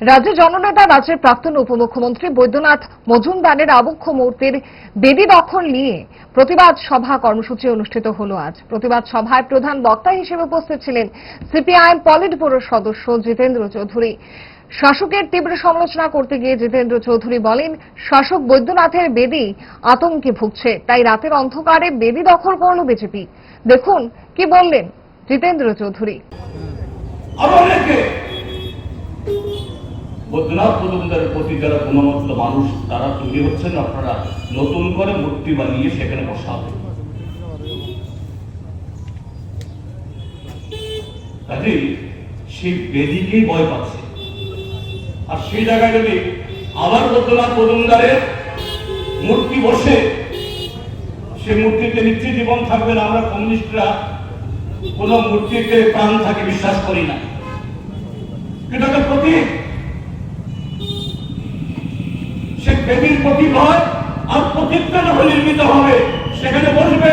রাজ্য জননেতা রাজ্যের প্রাক্তন উপমুখ্যমন্ত্রী বৈদ্যনাথ মজুমদারের আবক্ষ মূর্তির বেদি দখল নিয়ে প্রতিবাদ সভা কর্মসূচি অনুষ্ঠিত হল আজ। প্রতিবাদ সভায় প্রধান বক্তা হিসেবে উপস্থিত ছিলেন সিপিআইএম পলিট ব্যুরোর সদস্য জিতেন্দ্র চৌধুরী। শাসকের তীব্র সমালোচনা করতে গিয়ে জিতেন্দ্র চৌধুরী বলেন, শাসক বৈদ্যনাথের বেদি আতঙ্কে ভুগছে, তাই রাতের অন্ধকারে বেদি দখল করল বিজেপি। দেখুন কি বললেন জিতেন্দ্র চৌধুরী। বৈদ্যনাথ মজুমদারের প্রতি যারা গুণমত্ত মানুষ, তারা তৈরি হচ্ছেন, আপনারা নতুন করে মূর্তি বানিয়ে সেখানে কাজেই সেই বেদিকেই ভয় পাচ্ছে। আর সেই জায়গায় যদি আবার মূর্তি বসে, সে মূর্তিতে নিশ্চিত জীবন থাকবে না। আমরা কমিউনিস্টরা কোন মূর্তিতে প্রাণ থাকে, বিশ্বাস করি না। কিন্তু একটা প্রতীক সে প্রেমীর প্রতীক হয় আর প্রতীকটা যখন নির্মিত হবে সেখানে বসবে